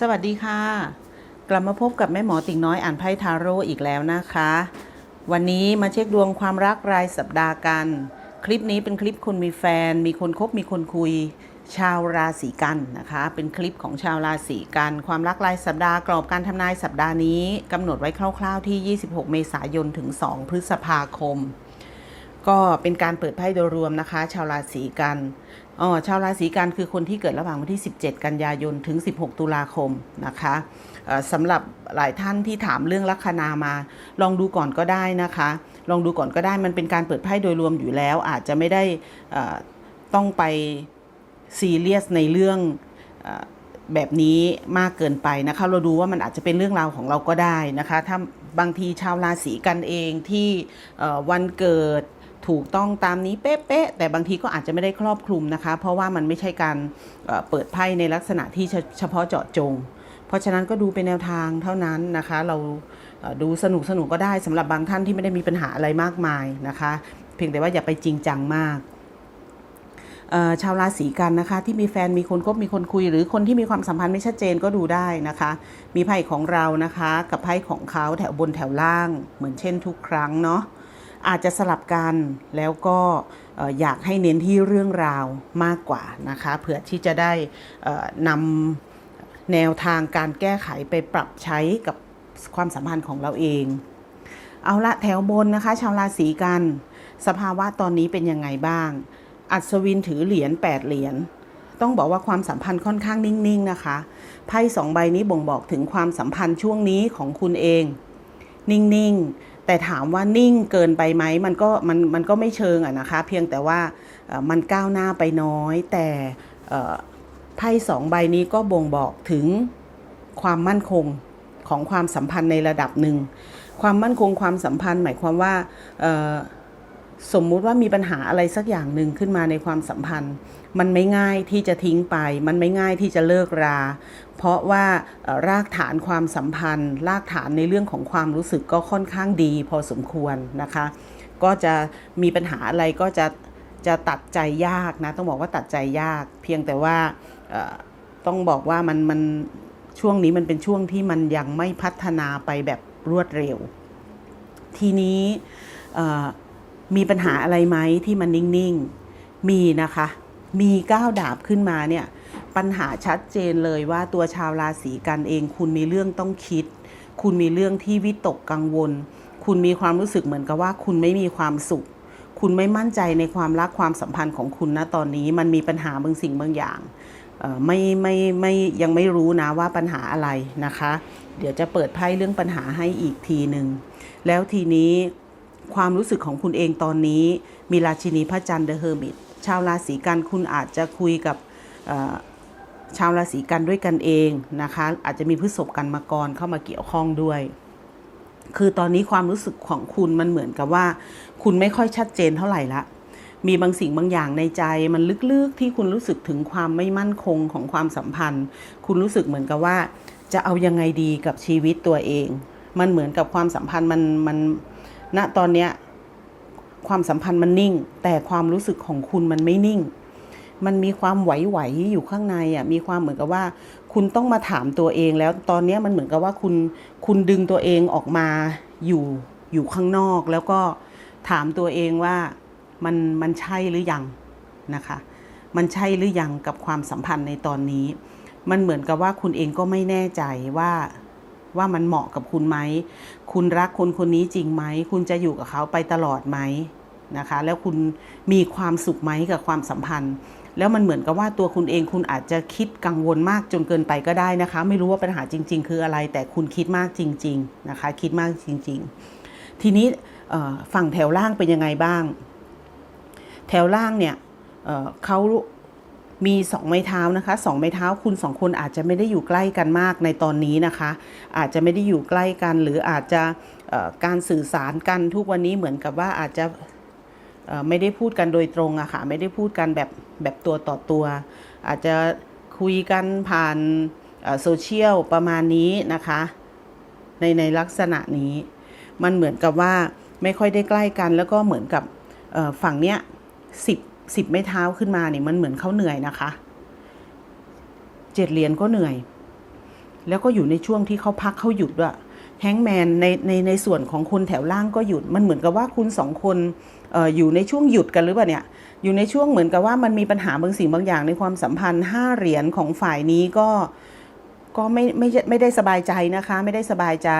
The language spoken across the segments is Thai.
สวัสดีค่ะ กลับมาพบกับแม่หมอติ่งน้อยอ่านไพ่ทาโร่อีกแล้วนะคะ วันนี้มาเช็คดวงความรักรายสัปดาห์กัน คลิปนี้เป็นคลิปคนมีแฟน มีคนคบมีคนคุย ชาวราศีกันนะคะ เป็นคลิปของชาวราศีกัน ความรักรายสัปดาห์กรอบการทำนายสัปดาห์นี้กำหนดไว้คร่าวๆที่ 26 เมษายนถึง 2 พฤษภาคม ก็เป็นการเปิดไพ่โดยรวมนะคะ ชาวราศีกัน อ๋อชาวราศีกันคือคนที่เกิดระหว่างวันที่ 17 กันยายนถึง 16 ตุลาคมนะคะสำหรับหลายท่านที่ถามเรื่องลัคนามา ลองดูก่อนก็ได้นะคะ ลองดูก่อนก็ได้มันเป็นการเปิดไพ่โดยรวมอยู่แล้ว อาจจะไม่ได้ต้องไปซีเรียสในเรื่องอแบบนี้มากเกินไปนะคะ เราดูว่ามันอาจจะเป็นเรื่องราวของเราก็ได้นะคะ ถ้าบางทีชาวราศีกันเองที่วันเกิด ถูกต้องตามนี้เป๊ะๆแต่บางทีก็อาจจะไม่ได้ครอบคลุมนะคะ เพราะว่ามันไม่ใช่การเปิดไพ่ในลักษณะที่เฉพาะเจาะจง เพราะฉะนั้นก็ดูเป็นแนวทางเท่านั้นนะคะ เราดูสนุกสนุกก็ได้สำหรับบางท่านที่ไม่ได้มีปัญหาอะไรมากมายนะคะ เพียงแต่ว่าอย่าไปจริงจังมากชาวราศีกันนะคะที่มีแฟนมีคนคบมีคนคุย หรือคนที่มีความสัมพันธ์ไม่ชัดเจนก็ดูได้นะคะ มีไพ่ของเรานะคะ กับไพ่ของเขาแถวบนแถวล่างเหมือนเช่นทุกครั้งเนาะ อาจจะสลับกันแล้วก็อยากให้เน้นที่เรื่องราวมากกว่านะคะเผื่อที่จะได้นำแนวทางการแก้ไขไปปรับใช้กับความสัมพันธ์ของเราเอง เอาละแถวบนนะคะ ชาวราศีกัน สภาวะตอนนี้เป็นยังไงบ้าง อัศวินถือเหรียญ8เหรียญต้องบอกว่าความสัมพันธ์ค่อนข้างนิ่งๆนะคะไพ่สองใบนี้บ่งบอกถึงความสัมพันธ์ช่วงนี้ของคุณเอง นิ่งๆ แต่ถามว่านิ่งเกินไปไหมมันก็มันมันก็ไม่เชิงอะนะคะ เพียงแต่ว่ามันก้าวหน้าไปน้อย แต่ไพ่สองใบนี้ก็บ่งบอกถึงความมั่นคงของความสัมพันธ์ในระดับหนึ่ง ความมั่นคงความสัมพันธ์ หมายความว่าสมมุติว่ามีปัญหาอะไรสักอย่างหนึ่งขึ้นมาในความสัมพันธ์ มันไม่ง่ายที่จะทิ้งไป มันไม่ง่ายที่จะเลิกรา เพราะว่ารากฐานความสัมพันธ์ รากฐานในเรื่องของความรู้สึกก็ค่อนข้างดีพอสมควรนะคะ ก็จะมีปัญหาอะไรก็จะจะตัดใจยากนะ ต้องบอกว่าตัดใจยาก เพียงแต่ว่าต้องบอกว่ามันมันช่วงนี้มันเป็นช่วงที่มันยังไม่พัฒนาไปแบบรวดเร็ว ทีนี้มีปัญหาอะไรไหมที่มันนิ่ง ๆ มีนะคะ มีก้าวดาบขึ้นมาเนี่ยปัญหาชัดเจนเลยว่าตัวชาวราศีกันเอง คุณมีเรื่องต้องคิด คุณมีเรื่องที่วิตกกังวล คุณมีความรู้สึกเหมือนกับว่า คุณไม่มีความสุข คุณไม่มั่นใจในความรักความสัมพันธ์ของคุณนะตอนนี้มันมีปัญหาบางสิ่งบางอย่างเอ่ไม่ไม่ไม่ยังไม่รู้นะว่าปัญหาอะไรนะคะ เดี๋ยวจะเปิดไพ่เรื่องปัญหาให้อีกทีหนึ่งแล้วทีนี้ความรู้สึกของคุณเองตอนนี้มีราชินีพระจันทร์เดอะเฮอร์มิต ชาวราศีกันคุณอาจจะคุยกับชาวราศีกันด้วยกันเองนะคะ อาจจะมีพฤษภกันมากรเข้ามาเกี่ยวข้องด้วย คือตอนนี้ความรู้สึกของคุณมันเหมือนกับว่า คุณไม่ค่อยชัดเจนเท่าไหร่ละมีบางสิ่งบางอย่างในใจมันลึกๆที่คุณรู้สึกถึงความไม่มั่นคงของความสัมพันธ์ คุณรู้สึกเหมือนกับว่า จะเอายังไงดีกับชีวิตตัวเอง มันเหมือนกับความสัมพันธ์มันมันณตอนเนี้ย ความสัมพันธ์มันนิ่ง แต่ความรู้สึกของคุณมันไม่นิ่ง มันมีความไหวๆอยู่ข้างในอะมีความเหมือนกับว่า คุณต้องมาถามตัวเองแล้วตอนนี้มันเหมือนกับว่าคุณคุณดึงตัวเองออกมาอยู่อยู่ข้างนอก แล้วก็ถามตัวเองว่ามันมันใช่หรือยังนะคะ มันใช่หรือยังกับความสัมพันธ์ในตอนนี้ มันเหมือนกับว่าคุณเองก็ไม่แน่ใจว่า ว่ามันเหมาะกับคุณไหม คุณรักคนคนนี้จริงไหม คุณจะอยู่กับเขาไปตลอดไหมนะคะ แล้วคุณมีความสุขไหมกับความสัมพันธ์ แล้วมันเหมือนกับว่าตัวคุณเองคุณอาจจะคิดกังวลมากจนเกินไปก็ได้นะคะ ไม่รู้ว่าปัญหาจริง ๆ คืออะไร แต่คุณคิดมากจริง ๆ นะคะ คิดมากจริง ๆ ทีนี้ฝั่งแถวล่างเป็นยังไงบ้าง แถวล่างเนี่ยเเขา มีสองไม้เท้านะคะสองไม้เท้าคุณสองคนอาจจะไม่ได้อยู่ใกล้กันมากในตอนนี้นะคะ อาจจะไม่ได้อยู่ใกล้กันหรืออาจจะการสื่อสารกันทุกวันนี้เหมือนกับว่าอาจจะไม่ได้พูดกันโดยตรงอะค่ะไม่ได้พูดกันแบบแบบตัวต่อตัว อาจจะคุยกันผ่านโซเชียลประมาณนี้นะคะ ในในลักษณะนี้ มันเหมือนกับว่าไม่ค่อยได้ใกล้กัน แล้วก็เหมือนกับฝั่งเนี้ยสิบ สิบไม้เท้าขึ้นมาเนี่ยมันเหมือนเขาเหนื่อยนะคะเจ็ดเหรียญก็เหนื่อย แล้วก็อยู่ในช่วงที่เขาพักเขาหยุดด้วยแฮงแมนในในในส่วนของคุณแถวล่างก็หยุด มันเหมือนกับว่าคุณสองคนอออยู่ในช่วงหยุดกันหรือเปล่าเนี่ย อยู่ในช่วงเหมือนกับว่ามันมีปัญหาบางสิ่งบางอย่างในความสัมพันธ์ห้าเหรียญของฝ่ายนี้ก็ก็ไม่ไม่ไม่ได้สบายใจนะคะ ไม่ได้สบายใจ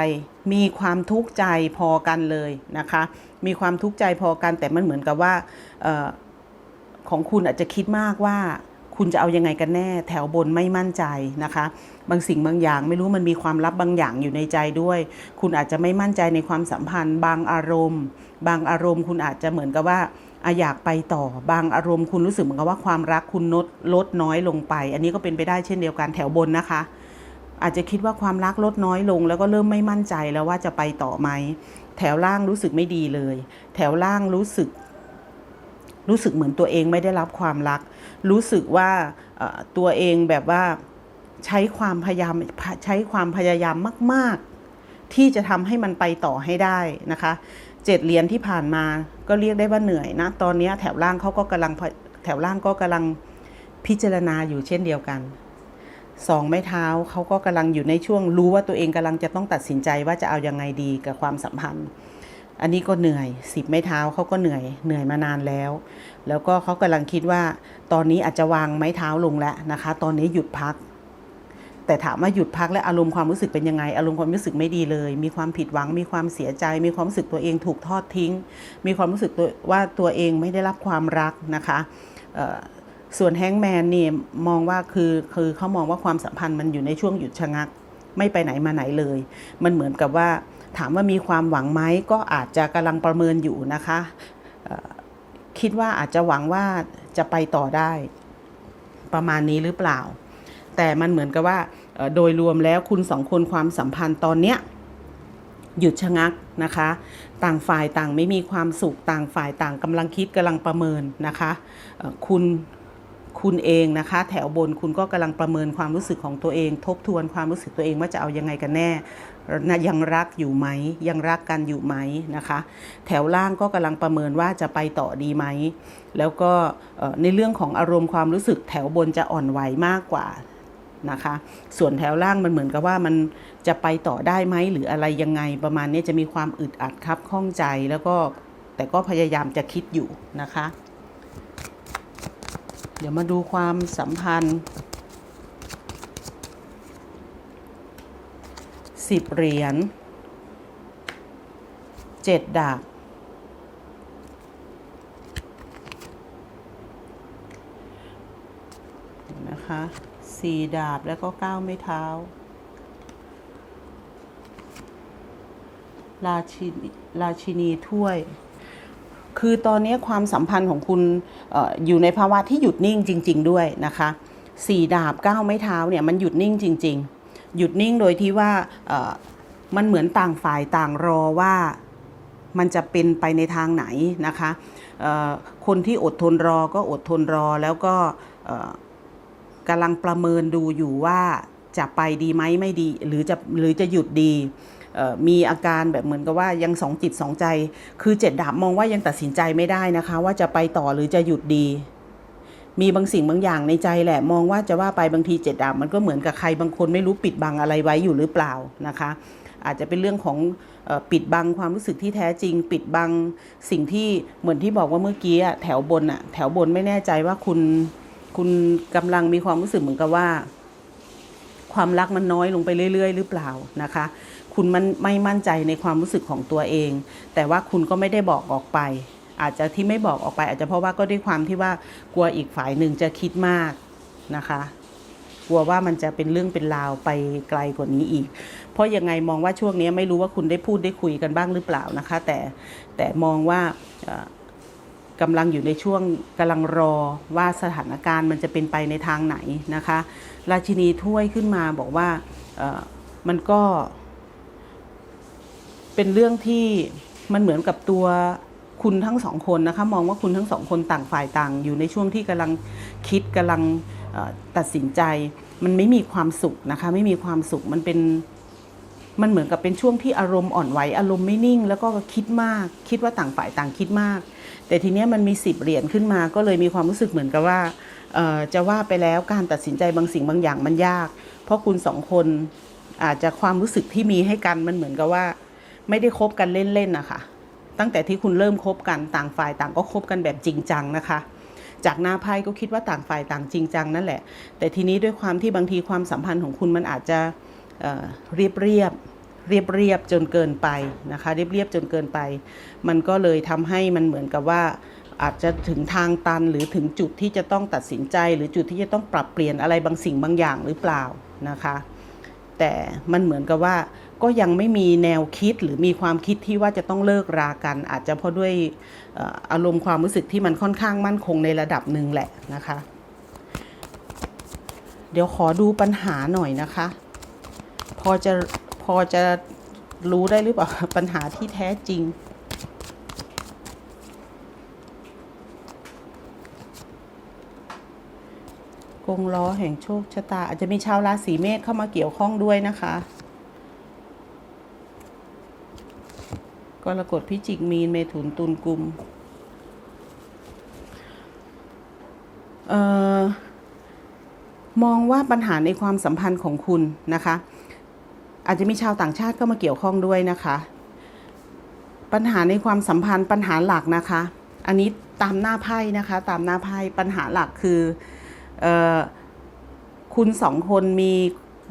มีความทุกข์ใจพอกันเลยนะคะ มีความทุกข์ใจพอกันแต่มันเหมือนกับว่าเออ ของคุณอาจจะคิดมากว่าคุณจะเอายังไงกันแน่ แถวบนไม่มั่นใจนะคะ บางสิ่งบางอย่างไม่รู้มันมีความลับบางอย่างอยู่ในใจด้วย คุณอาจจะไม่มั่นใจในความสัมพันธ์ บางอารมณ์ บางอารมณ์ คุณอาจจะเหมือนกับว่าอยากไปต่อบางอารมณ์คุณรู้สึกเหมือนกับว่าความรักคุณลดลดน้อยลงไป อันนี้ก็เป็นไปได้เช่นเดียวกันแถวบนนะคะ อาจจะคิดว่าความรักลดน้อยลง แล้วก็เริ่มไม่มั่นใจแล้วว่าจะไปต่อไหมแถวล่างรู้สึกไม่ดีเลย แถวล่างรู้สึก รู้สึกเหมือนตัวเองไม่ได้รับความรัก รู้สึกว่าตัวเองแบบว่าใช้ความพยายามใช้ความพยายามมาก ๆ ที่จะทำให้มันไปต่อให้ได้นะคะเจ็ดเหรียญที่ผ่านมาก็เรียกได้ว่าเหนื่อยนะตอนนี้แถวล่างเขาก็กำลังแถวล่างก็กำลังพิจารณาอยู่เช่นเดียวกันสองไม้เท้าเขาก็กำลังอยู่ในช่วงรู้ว่าตัวเองกำลังจะต้องตัดสินใจว่าจะเอายังไงดีกับความสัมพันธ์ อันนี้ก็เหนื่อยสิบไม้เท้าเขาก็เหนื่อยเหนื่อยมานานแล้ว แล้วก็เขากำลังคิดว่า ตอนนี้อาจจะวางไม้เท้าลงแล้วนะคะ ตอนนี้หยุดพัก แต่ถามว่าหยุดพักและอารมณ์ความรู้สึกเป็นยังไง อารมณ์ความรู้สึกไม่ดีเลย มีความผิดหวัง มีความเสียใจ มีความรู้สึกตัวเองถูกทอดทิ้ง มีความรู้สึกตัวว่าตัวเองไม่ได้รับความรักนะคะส่วนแฮงแมนนี่มองว่าคือคือเขามองว่าความสัมพันธ์มันอยู่ในช่วงหยุดชะงัก ไม่ไปไหนมาไหนเลย มันเหมือนกับว่า ถามว่ามีความหวังไหมก็อาจจะกำลังประเมินอยู่นะคะคิดว่าอาจจะหวังว่าจะไปต่อได้ประมาณนี้หรือเปล่า แต่มันเหมือนกับว่าโดยรวมแล้วคุณสองคนความสัมพันธ์ตอนเนี้ยหยุดชะงักนะคะ ต่างฝ่ายต่างไม่มีความสุข ต่างฝ่ายต่างกำลังคิดกำลังประเมินนะคะคุณ คุณเองนะคะ แถวบนคุณก็กำลังประเมินความรู้สึกของตัวเอง ทบทวนความรู้สึกตัวเองว่าจะเอายังไงกันแน่นะยังรักอยู่ไหม ยังรักกันอยู่ไหมนะคะ แถวล่างก็กำลังประเมินว่าจะไปต่อดีไหม แล้วก็ในเรื่องของอารมณ์ความรู้สึกแถวบนจะอ่อนไหวมากกว่านะคะ ส่วนแถวล่างมันเหมือนกับว่ามันจะไปต่อได้ไหมหรืออะไรยังไงประมาณนี้จะมีความอึดอัดครับข้องใจแล้วก็แต่ก็พยายามจะคิดอยู่นะคะ เดี๋ยวมาดูความสัมพันธ์สิบเหรียญเจ็ดดาบนะคะสี่ดาบแล้วก็เก้าไม้เท้า ราชินีราชินีถ้วย คือตอนนี้ความสัมพันธ์ของคุณออยู่ในภาวะที่หยุดนิ่งจริง ๆ ด้วยนะคะสี่ดาบเก้าไม้เท้าเนี่ยมันหยุดนิ่งจริง ๆ หยุดนิ่งโดยที่ว่ามันเหมือนต่างฝ่ายต่างรอว่ามันจะเป็นไปในทางไหนนะคะคนที่อดทนรอก็อดทนรอแล้วก็กำลังประเมินดูอยู่ว่าจะไปดีไหมไม่ดี หรือจะหรือจะหยุดดี มีอาการแบบเหมือนกับว่ายังสองจิตสองใจ คือเจ็ดดาบมองว่ายังตัดสินใจไม่ได้นะคะ ว่าจะไปต่อหรือจะหยุดดี มีบางสิ่งบางอย่างในใจแหละ มองว่าจะว่าไปบางทีเจ็ดดาบมันก็เหมือนกับใครบางคนไม่รู้ปิดบังอะไรไว้อยู่หรือเปล่านะคะอาจจะเป็นเรื่องของปิดบังความรู้สึกที่แท้จริง ปิดบังสิ่งที่เหมือนที่บอกว่าเมื่อกี้แถวบนอะแถวบนไม่แน่ใจว่าคุณคุณกำลังมีความรู้สึกเหมือนกับว่า ความรักมันน้อยลงไปเรื่อย ๆ หรือเปล่านะคะ คุณมันไม่มั่นใจในความรู้สึกของตัวเอง แต่ว่าคุณก็ไม่ได้บอกออกไป อาจจะที่ไม่บอกออกไป อาจจะเพราะว่าก็ด้วยความที่ว่ากลัวอีกฝ่ายหนึ่งจะคิดมากนะคะกลัวว่ามันจะเป็นเรื่องเป็นราวไปไกลกว่านี้อีก เพราะยังไงมองว่าช่วงนี้ไม่รู้ว่าคุณได้พูดได้คุยกันบ้างหรือเปล่านะคะ แต่แต่มองว่ากำลังอยู่ในช่วงกำลังรอว่าสถานการณ์มันจะเป็นไปในทางไหนนะคะ ราชินีถ้วยขึ้นมาบอกว่ามันก็ เป็นเรื่องที่มันเหมือนกับตัวคุณทั้งสองคนนะคะมองว่าคุณทั้งสองคนต่างฝ่ายต่าง อยู่ในช่วงที่กำลังคิดกำลังตัดสินใจ มันไม่มีความสุขนะคะไม่มีความสุขมันเป็นมันเหมือนกับเป็นช่วงที่อารมณ์อ่อนไหวอารมณ์ไม่นิ่ง แล้วก็คิดมาก คิดว่าต่างฝ่ายต่างคิดมาก แต่ทีเนี้ยมันมีสิบเหรียญขึ้นมา ก็เลยมีความรู้สึกเหมือนกับว่าจะว่าไปแล้วการตัดสินใจบางสิ่งบางอย่างมันยาก เพราะคุณสองคนอาจจะความรู้สึกที่มีให้กันมันเหมือนกับว่า ไม่ได้คบกันเล่นๆนะคะตั้งแต่ที่คุณเริ่มคบกันต่างฝ่ายต่างก็คบกันแบบจริงจังนะคะ จากหน้าไพ่ก็คิดว่าต่างฝ่ายต่างจริงจังนั่นแหละ แต่ทีนี้ด้วยความที่บางทีความสัมพันธ์ของคุณมันอาจจะเเรียบเรียบเรียบเรียบจนเกินไปนะคะ เรียบเรียบจนเกินไป มันก็เลยทำให้มันเหมือนกับว่าอาจจะถึงทางตันหรือถึงจุดที่จะต้องตัดสินใจ หรือจุดที่จะต้องปรับเปลี่ยนอะไรบางสิ่งบางอย่างหรือเปล่านะคะ แต่มันเหมือนกับว่า ก็ยังไม่มีแนวคิดหรือมีความคิดที่ว่าจะต้องเลิกรากัน อาจจะเพราะด้วยอารมณ์ความรู้สึกที่มันค่อนข้างมั่นคงในระดับหนึ่งแหละนะคะ เดี๋ยวขอดูปัญหาหน่อยนะคะ พอจะพอจะรู้ได้หรือเปล่าปัญหาที่แท้จริงกงล้อแห่งโชคชะตา อาจจะมีชาวราศีเมษเข้ามาเกี่ยวข้องด้วยนะคะ กรกฎพิจิกมีนเมถุนตุลกุมเอ่อมองว่าปัญหาในความสัมพันธ์ของคุณนะคะ อาจจะมีชาวต่างชาติเข้ามาเกี่ยวข้องด้วยนะคะ ปัญหาในความสัมพันธ์ปัญหาหลักนะคะ อันนี้ตามหน้าไพ่นะคะ ตามหน้าไพ่ปัญหาหลักคือออคุณสองคนมี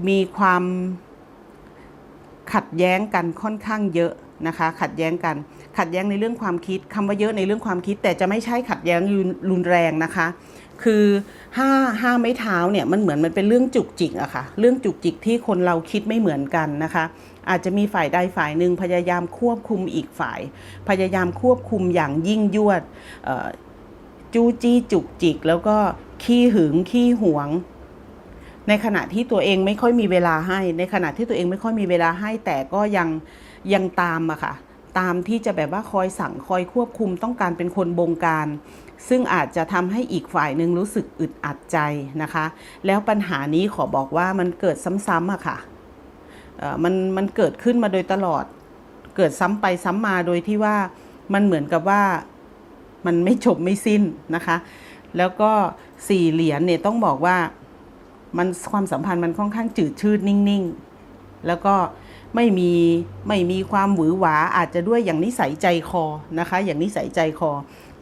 มีความ ขัดแย้งกันค่อนข้างเยอะนะคะ ขัดแย้งกัน ขัดแย้งในเรื่องความคิดคำว่าเยอะในเรื่องความคิด แต่จะไม่ใช่ขัดแย้งรุนแรงนะคะ คือห้าห้าไม้เท้าเนี่ยมันเหมือนมันเป็นเรื่องจุกจิกอะค่ะ เรื่องจุกจิกที่คนเราคิดไม่เหมือนกันนะคะ อาจจะมีฝ่ายใดฝ่ายหนึ่งพยายามควบคุมอีกฝ่าย พยายามควบคุมอย่างยิ่งยวดจู้จี้จุกจิก แล้วก็ขี้หึงขี้หวง ในขณะที่ตัวเองไม่ค่อยมีเวลาให้ ในขณะที่ตัวเองไม่ค่อยมีเวลาให้ แต่ก็ยังยังตามอะค่ะ ตามที่จะแบบว่าคอยสั่งคอยควบคุมต้องการเป็นคนบงการ ซึ่งอาจจะทำให้อีกฝ่ายหนึ่งรู้สึกอึดอัดใจนะคะ แล้วปัญหานี้ขอบอกว่ามันเกิดซ้ำๆอะค่ะมันมันเกิดขึ้นมาโดยตลอด เกิดซ้ำไปซ้ำมาโดยที่ว่ามันเหมือนกับว่ามันไม่จบไม่สิ้นนะคะ แล้วก็สี่เหรียญเนี่ยต้องบอกว่า มันความสัมพันธ์มันค่อนข้างจืดชืดนิ่งๆ แล้วก็ไม่มีไม่มีความหวือหวาอาจจะด้วยอย่างนิสัยใจคอนะคะ อย่างนิสัยใจคอ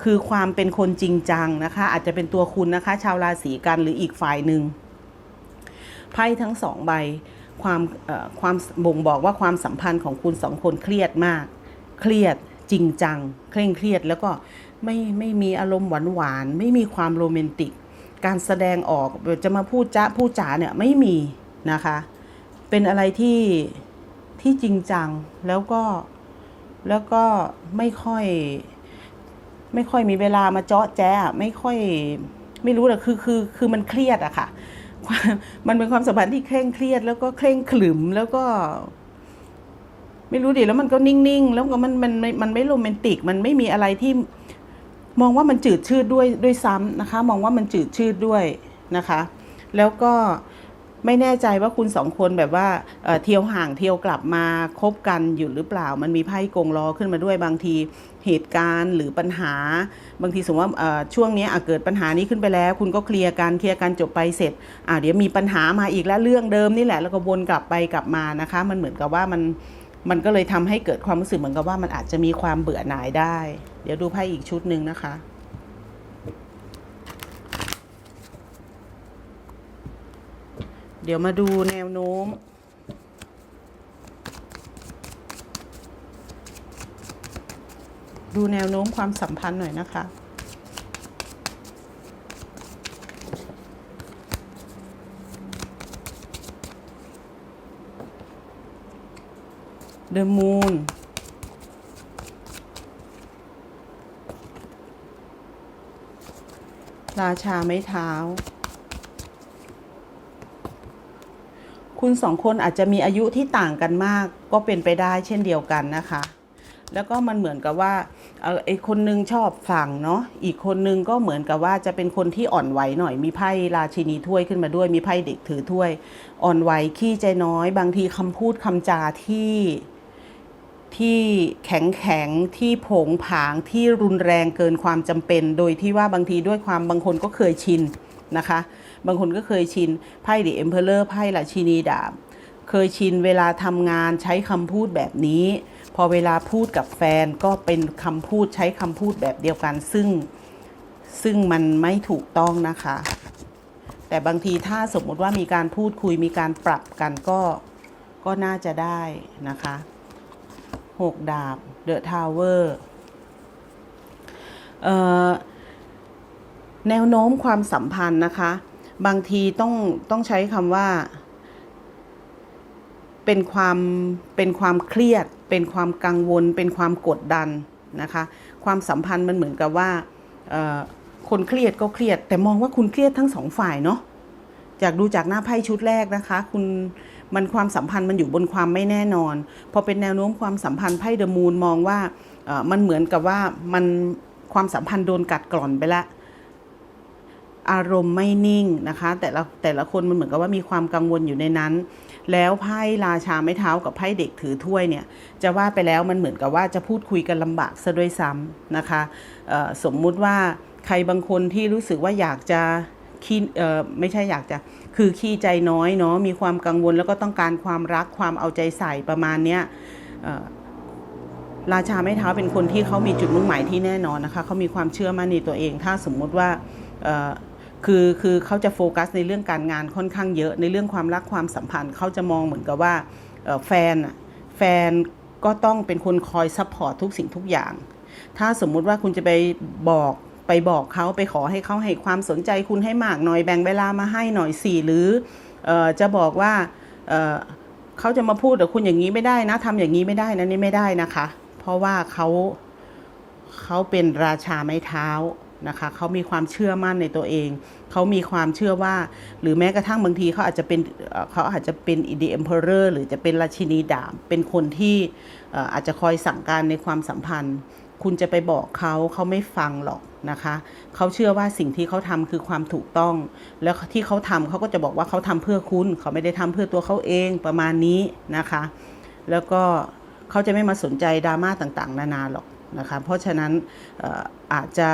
คือความเป็นคนจริงจังนะคะ อาจจะเป็นตัวคุณนะคะ ชาวราศีกันหรืออีกฝ่ายหนึ่งไพ่ทั้งสองใบความความบ่งบอกว่าความสัมพันธ์ของคุณสองคนเครียดมาก เครียดจริงจัง เคร่งเครียดแล้วก็ไม่ไม่มีอารมณ์หวานหวานไม่มีความโรแมนติก การแสดงออกจะมาพูดจ้าพูดจ๋าเนี่ยไม่มีนะคะ เป็นอะไรที่ที่จริงจังแล้วก็แล้วก็ไม่ค่อย ไม่ค่อยมีเวลามาเจาะแจ๊ะไม่ค่อยไม่รู้แหละคือคือคือมันเครียดอะค่ะ มันเป็นความสัมพันธ์ที่เคร่งเครียด แล้วก็เคร่งขรึมแล้วก็ ไม่รู้ดิแล้วมันก็นิ่งๆ แล้วก็มันมันมันมันไม่โรแมนติก มันไม่มีอะไรที่ มองว่ามันจืดชืดด้วยด้วยซ้ำนะคะ มองว่ามันจืดชืดด้วยนะคะ แล้วก็ไม่แน่ใจว่าคุณสองคนแบบว่าเที่ยวห่างเที่ยวกลับมาคบกันอยู่หรือเปล่า มันมีไพ่กงล้อขึ้นมาด้วยบางทีเหตุการณ์หรือปัญหา บางทีสมมติว่าช่วงนี้อะเกิดปัญหานี้ขึ้นไปแล้ว คุณก็เคลียร์กันเคลียร์กันจบไปเสร็จเดี๋ยวมีปัญหามาอีกแล้วเรื่องเดิมนี่แหละแล้วก็วนกลับไปกลับมานะคะ มันเหมือนกับว่ามันมันก็เลยทำให้เกิดความรู้สึกเหมือนกับว่ามันอาจจะมีความเบื่อหน่ายได้ เดี๋ยวดูไพ่อีกชุดหนึ่งนะคะ เดี๋ยวมาดูแนวโน้ม ดูแนวโน้มความสัมพันธ์หน่อยนะคะ The Moon ราชาไม้เท้า คุณสองคนอาจจะมีอายุที่ต่างกันมากก็เป็นไปได้เช่นเดียวกันนะคะ แล้วก็มันเหมือนกับว่าเออไอคนนึงชอบฟังเนาะอีกคนนึงก็เหมือนกับว่าจะเป็นคนที่อ่อนไหวหน่อยมีไพ่ราชินีถ้วยขึ้นมาด้วย มีไพ่เด็กถือถ้วย อ่อนไหวขี้ใจน้อย บางทีคำพูดคำจาที่ ที่แข็งแข็งที่ผงผางที่รุนแรงเกินความจำเป็น โดยที่ว่าบางทีด้วยความบางคนก็เคยชินนะคะ บางคนก็เคยชินไพ่ด e เอ็มเพลเลอร์ไพ่ราชินีดาบเคยชินเวลาทำงานใช้คำพูดแบบนี้ พอเวลาพูดกับแฟนก็เป็นคำพูดใช้คำพูดแบบเดียวกัน ซึ่งซึ่งมันไม่ถูกต้องนะคะ แต่บางทีถ้าสมมติว่ามีการพูดคุยมีการปรับกันก็ก็น่าจะได้นะคะ หกดาบ The Tower เอ่อแนวโน้มความสัมพันธ์นะคะ บางทีต้องต้องใช้คำว่า เป็นความเป็นความเครียด เป็นความกังวล เป็นความกดดันนะคะ ความสัมพันธ์มันเหมือนกับว่าคนเครียดก็เครียด แต่มองว่าคุณเครียดทั้งสองฝ่ายเนาะจากดูจากหน้าไพ่ชุดแรกนะคะ คุณ มันความสัมพันธ์มันอยู่บนความไม่แน่นอน พอเป็นแนวโน้มความสัมพันธ์ไพ่เดอะมูนมองว่ามันเหมือนกับว่ามันความสัมพันธ์โดนกัดกร่อนไปแล้วอารมณ์ไม่นิ่งนะคะ แต่ละแต่ละคนมันเหมือนกับว่ามีความกังวลอยู่ในนั้น แล้วไพ่ราชาไม้เท้ากับไพ่เด็กถือถ้วยเนี่ย จะว่าไปแล้วมันเหมือนกับว่าจะพูดคุยกันลำบากซะด้วยซ้ำนะคะสมมุติว่าใครบางคนที่รู้สึกว่าอยากจะ ขี้เออไม่ใช่อยากจะคือขี้ใจน้อยเนาะมีความกังวลแล้วก็ต้องการความรักความเอาใจใส่ประมาณเนี้ยราชาไม้เท้าเป็นคนที่เขามีจุดมุ่งหมายที่แน่นอนนะคะเขามีความเชื่อมั่นในตัวเอง ถ้าสมมุติว่าคือคือเขาจะโฟกัสในเรื่องการงานค่อนข้างเยอะในเรื่องความรักความสัมพันธ์เขาจะมองเหมือนกับว่าแฟนแฟนก็ต้องเป็นคนคอยซัพพอร์ตทุกสิ่งทุกอย่าง ถ้าสมมุติว่าคุณจะไปบอก ไปบอกเขาไปขอให้เขาให้ความสนใจคุณให้มากหน่อยแบ่งเวลามาให้หน่อยสี่หรือออจะบอกว่าเเขาจะมาพูดกับคุณอย่างนี้ไม่ได้นะทำอย่างนี้ไม่ได้นะนี่ไม่ได้นะคะ เพราะว่าเขาเขาเป็นราชาไม้เท้านะคะเขามีความเชื่อมั่นในตัวเอง เขามีความเชื่อว่า หรือแม้กระทั่งบางทีเขาอาจจะเป็นเขาอาจจะเป็นอีดีเอ็มเพอเรอร์หรือจะเป็นราชินีดาบเป็นคนที่อาจจะคอยสั่งการในความสัมพันธ์ คุณจะไปบอกเขาเขาไม่ฟังหรอกนะคะ เขาเชื่อว่าสิ่งที่เขาทำคือความถูกต้อง แล้วที่เขาทำเขาก็จะบอกว่าเขาทำเพื่อคุณ เขาไม่ได้ทำเพื่อตัวเขาเองประมาณนี้นะคะ แล้วก็เขาจะไม่มาสนใจดราม่าต่างๆ นานาหรอกนะคะ เพราะฉะนั้นอออาจจะ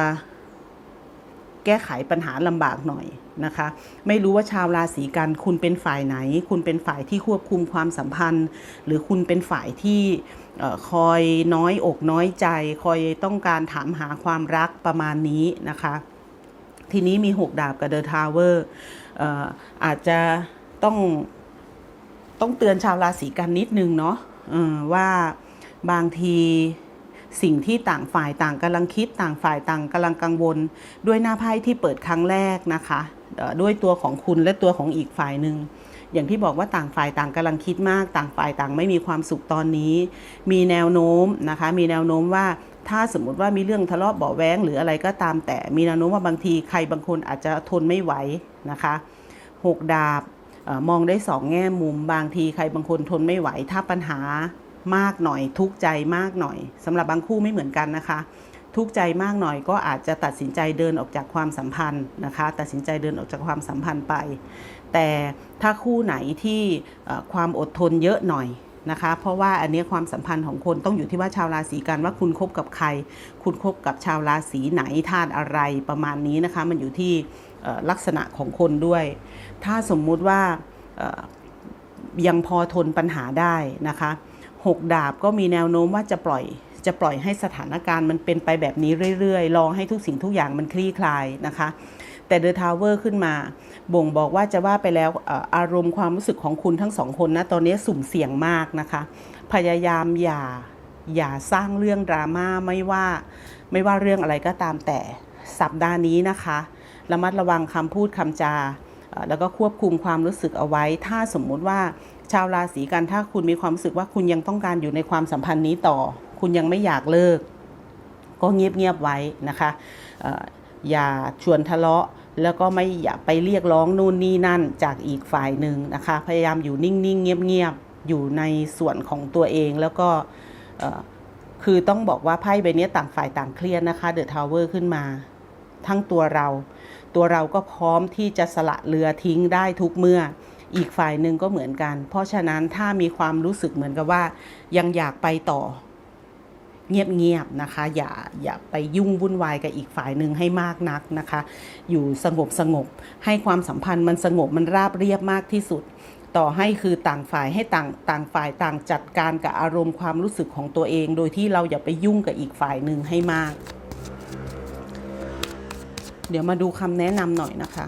แก้ไขปัญหาลำบากหน่อยนะคะ ไม่รู้ว่าชาวราศีกันคุณเป็นฝ่ายไหน คุณเป็นฝ่ายที่ควบคุมความสัมพันธ์ หรือคุณเป็นฝ่ายที่ คอยน้อยอกน้อยใจ คอยต้องการถามหาความรักประมาณนี้นะคะ ทีนี้มีหกดาบกับเดอะทาวเวอร์อาจจะต้องต้องเตือนชาวราศีกันนิดนึงเนาะว่าบางทีสิ่งที่ต่างฝ่ายต่างกำลังคิดต่างฝ่ายต่างกำลังกังวล ด้วยหน้าไพ่ที่เปิดครั้งแรกนะคะ ด้วยตัวของคุณและตัวของอีกฝ่ายหนึ่ง อย่างที่บอกว่าต่างฝ่ายต่างกำลังคิดมาก ต่างฝ่ายต่างไม่มีความสุขตอนนี้ มีแนวโน้มนะคะ มีแนวโน้มว่าถ้าสมมุติว่ามีเรื่องทะเลาะเบาแว้งหรืออะไรก็ตามแต่ มีแนวโน้มว่าบางทีใครบางคนอาจจะทนไม่ไหวนะคะหกดาบออมองได้สองแง่มุม บางทีใครบางคนทนไม่ไหว ถ้าปัญหามากหน่อย ทุกข์ใจมากหน่อยสำหรับบางคู่ไม่เหมือนกันนะคะ ทุกข์ใจมากหน่อยก็อาจจะตัดสินใจเดินออกจากความสัมพันธ์นะคะ ตัดสินใจเดินออกจากความสัมพันธ์ไป แต่ถ้าคู่ไหนที่ความอดทนเยอะหน่อยนะคะ เพราะว่าอันนี้ความสัมพันธ์ของคนต้องอยู่ที่ว่าชาวราศีกันว่าคุณคบกับใคร คุณคบกับชาวราศีไหนธาตุอะไรประมาณนี้นะคะ มันอยู่ที่ลักษณะของคนด้วย ถ้าสมมุติว่ายังพอทนปัญหาได้นะคะหกดาบก็มีแนวโน้มว่าจะปล่อยจะปล่อยให้สถานการณ์มันเป็นไปแบบนี้เรื่อยๆ รอให้ทุกสิ่งทุกอย่างมันคลี่คลายนะคะ แต่เดอะทาวเวอร์ขึ้นมา บ่งบอกว่าจะว่าไปแล้วอารมณ์ความรู้สึกของคุณทั้งสองคนนะตอนนี้สุ่มเสี่ยงมากนะคะ พยายามอย่าอย่าสร้างเรื่องดราม่าไม่ว่าไม่ว่าเรื่องอะไรก็ตามแต่สัปดาห์นี้นะคะระมัดระวังคำพูดคำจา แล้วก็ควบคุมความรู้สึกเอาไว้ ถ้าสมมุติว่าชาวราศีกันถ้าคุณมีความรู้สึกว่าคุณยังต้องการอยู่ในความสัมพันธ์นี้ต่อ คุณยังไม่อยากเลิก ก็เงียบๆไว้นะคะ อย่าชวนทะเลาะ แล้วก็ไม่อย่าไปเรียกร้องนู่นนี่นั่นจากอีกฝ่ายหนึ่งนะคะ พยายามอยู่นิ่งๆ เงียบๆ อยู่ในส่วนของตัวเองแล้วก็คือต้องบอกว่าไพ่ใบนี้ต่างฝ่ายต่างเครียดนะคะเดอะทาวเวอร์ขึ้นมา ทั้งตัวเรา ตัวเราก็พร้อมที่จะสละเรือทิ้งได้ทุกเมื่ออีกฝ่ายหนึ่งก็เหมือนกัน เพราะฉะนั้นถ้ามีความรู้สึกเหมือนกับว่า ยังอยากไปต่อ เงียบๆนะคะ อย่าอย่าไปยุ่งวุ่นวายกับอีกฝ่ายหนึ่งให้มากนักนะคะ อยู่สงบสงบให้ความสัมพันธ์มันสงบมันราบเรียบมากที่สุด ต่อให้คือต่างฝ่ายให้ต่างต่างฝ่ายต่างจัดการกับอารมณ์ความรู้สึกของตัวเอง โดยที่เราอย่าไปยุ่งกับอีกฝ่ายหนึ่งให้มาก เดี๋ยวมาดูคำแนะนำหน่อยนะคะ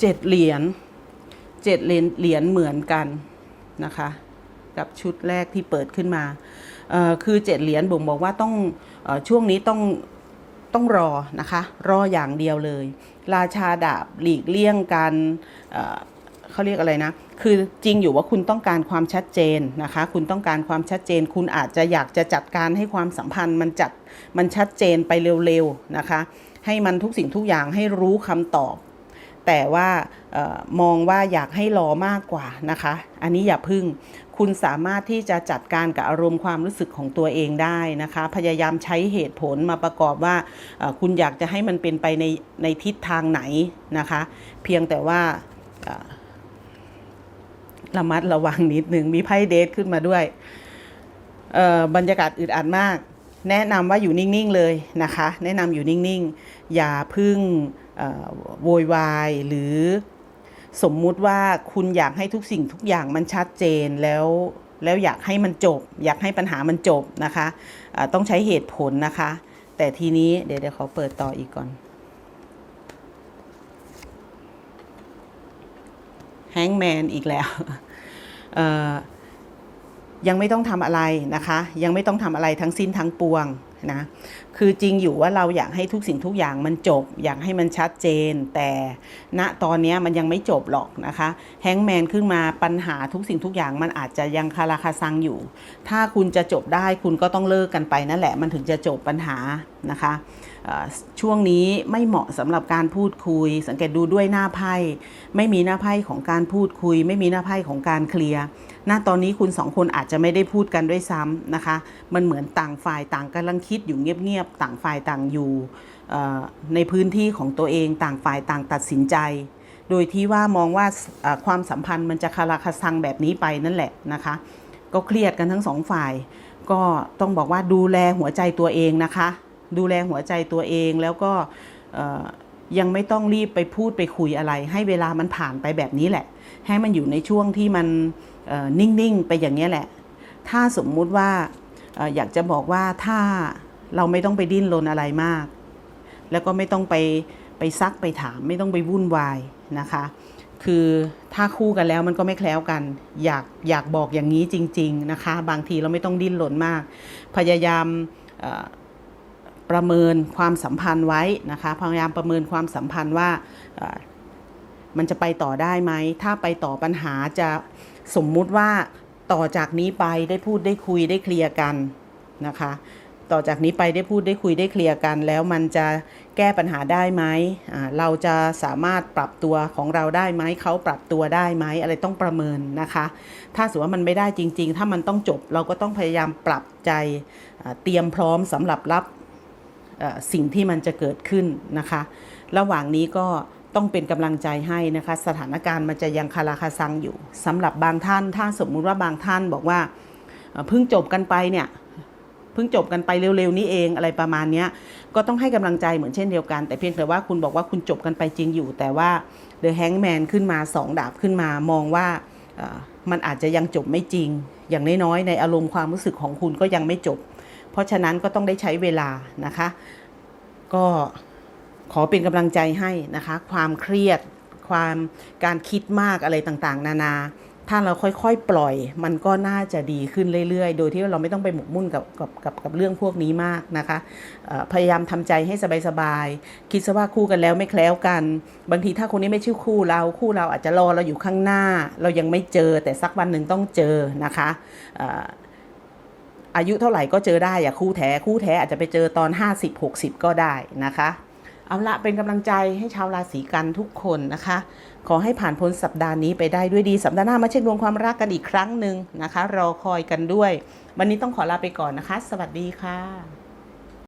เจ็ดเหรียญ เจ็ดเหรียญเหมือนกันนะคะกับชุดแรกที่เปิดขึ้นมาคือเจ็ดเหรียญบ่งบอกว่าต้องอช่วงนี้ต้องต้องรอนะคะรออย่างเดียวเลย ราชาดาบหลีกเลี่ยงการเเขาเรียกอะไรนะคือจริงอยู่ว่าคุณต้องการความชัดเจนนะคะ คุณต้องการความชัดเจน คุณอาจจะอยากจะจัดการให้ความสัมพันธ์มันจัดมันชัดเจนไปเร็วๆนะคะ ให้มันทุกสิ่งทุกอย่างให้รู้คำตอบ แต่ว่าออมองว่าอยากให้รอมากกว่านะคะ อันนี้อย่าพึ่ง คุณสามารถที่จะจัดการกับอารมณ์ความรู้สึกของตัวเองได้นะคะ พยายามใช้เหตุผลมาประกอบว่าคุณอยากจะให้มันเป็นไปในในทิศทางไหนนะคะ เพียงแต่ว่าระมัดระวังนิดหนึ่งมีไพ่เดทขึ้นมาด้วยบรรยากาศอึดอัดมาก แนะนำว่าอยู่นิ่ง ๆ เลยนะคะ แนะนำอยู่นิ่ง ๆ อย่าพึ่ง โวยวายหรือสมมุติว่าคุณอยากให้ทุกสิ่งทุกอย่างมันชัดเจนแล้วแล้วอยากให้มันจบ อยากให้ปัญหามันจบนะคะะต้องใช้เหตุผลนะคะ แต่ทีนี้เดี๋ยวเดี๋ยวขอเปิดต่ออีกก่อน แฮงแมนอีกแล้วยังไม่ต้องทำอะไรนะคะ ยังไม่ต้องทำอะไรทั้งสิ้นทั้งปวง นะคือจริงอยู่ว่าเราอยากให้ทุกสิ่งทุกอย่างมันจบ อยากให้มันชัดเจน แต่ณตอนนี้มันยังไม่จบหรอกนะคะแฮงแมนขึ้นมาปัญหาทุกสิ่งทุกอย่างมันอาจจะยังคาราคาซังอยู่ ถ้าคุณจะจบได้คุณก็ต้องเลิกกันไปนั่นแหละมันถึงจะจบปัญหานะคะช่วงนี้ไม่เหมาะสำหรับการพูดคุย สังเกตดูด้วยหน้าไพ่ไม่มีหน้าไพ่ของการพูดคุย ไม่มีหน้าไพ่ของการเคลียร์ ณตอนนี้คุณสองคนอาจจะไม่ได้พูดกันด้วยซ้ำนะคะ มันเหมือนต่างฝ่ายต่างกำลังคิดอยู่เงียบๆ ต่างฝ่ายต่างอยู่ในพื้นที่ของตัวเอง ต่างฝ่ายต่างตัดสินใจ โดยที่ว่ามองว่าความสัมพันธ์มันจะคาราคาซังแบบนี้ไปนั่นแหละนะคะ ก็เครียดกันทั้งสองฝ่าย ก็ต้องบอกว่าดูแลหัวใจตัวเองนะคะ ดูแลหัวใจตัวเองแล้วก็ยังไม่ต้องรีบไปพูดไปคุยอะไร ให้เวลามันผ่านไปแบบนี้แหละ ให้มันอยู่ในช่วงที่มัน นิ่ง ๆ ไปอย่างนี้แหละ ถ้าสมมุติว่าอยากจะบอกว่าถ้าเราไม่ต้องไปดิ้นรนอะไรมาก แล้วก็ไม่ต้องไปไปซักไปถาม ไม่ต้องไปวุ่นวายนะคะ คือถ้าคู่กันแล้วมันก็ไม่แคล้วกัน อยากอยากบอกอย่างนี้จริง ๆนะคะ บางทีเราไม่ต้องดิ้นรนมาก พยายามประเมินความสัมพันธ์ไว้นะคะ พยายามประเมินความสัมพันธ์ว่ามันจะไปต่อได้ไหม ถ้าไปต่อปัญหาจะ สมมุติว่าต่อจากนี้ไปได้พูดได้คุยได้เคลียร์กันนะคะ ต่อจากนี้ไปได้พูดได้คุยได้เคลียร์กัน แล้วมันจะแก้ปัญหาได้ไหมเราจะสามารถปรับตัวของเราได้ไหมเขาปรับตัวได้ไหมอะไรต้องประเมินนะคะ ถ้าสมมติว่ามันไม่ได้จริง ๆ ถ้ามันต้องจบเราก็ต้องพยายามปรับใจเตรียมพร้อมสำหรับรับสิ่งที่มันจะเกิดขึ้นนะคะ ระหว่างนี้ก็ ต้องเป็นกำลังใจให้นะคะ สถานการณ์มันจะยังคาราคาซังอยู่สำหรับบางท่านถ้าสมมุติว่าบางท่านบอกว่าเพิ่งจบกันไปเนี่ยเพิ่งจบกันไปเร็วๆนี้เองอะไรประมาณนี้ก็ต้องให้กำลังใจเหมือนเช่นเดียวกัน แต่เพียงแต่ว่าคุณบอกว่าคุณจบกันไปจริงอยู่ แต่ว่า The Hangman ขึ้นมาสองดาบขึ้นมามองว่ามันอาจจะยังจบไม่จริง อย่างน้อยๆในอารมณ์ความรู้สึกของคุณก็ยังไม่จบ เพราะฉะนั้นก็ต้องได้ใช้เวลานะคะ ก็ ขอเป็นกำลังใจให้นะคะ ความเครียด ความการคิดมากอะไรต่างๆ นานา ถ้าเราค่อยๆ ปล่อย มันก็น่าจะดีขึ้นเรื่อยๆ โดยที่เราไม่ต้องไปหมกมุ่นกับกับกับกับเรื่องพวกนี้มากนะคะ พยายามทำใจให้สบายๆ คิดซะว่าคู่กันแล้วไม่แคล้วกัน บางทีถ้าคนนี้ไม่ใช่คู่เราคู่เราอาจจะรอเราอยู่ข้างหน้า เรายังไม่เจอแต่สักวันหนึ่งต้องเจอนะคะเอ่ออายุเท่าไหร่ก็เจอได้อะคู่แท้คู่แท้อาจจะไปเจอตอน 50-60 ก็ได้นะคะ เอาละเป็นกำลังใจให้ชาวราศีกันทุกคนนะคะ ขอให้ผ่านพ้นสัปดาห์นี้ไปได้ด้วยดี สัปดาห์หน้ามาเช็คดวงความรักกันอีกครั้งหนึ่งนะคะ รอคอยกันด้วย วันนี้ต้องขอลาไปก่อนนะคะ สวัสดีค่ะ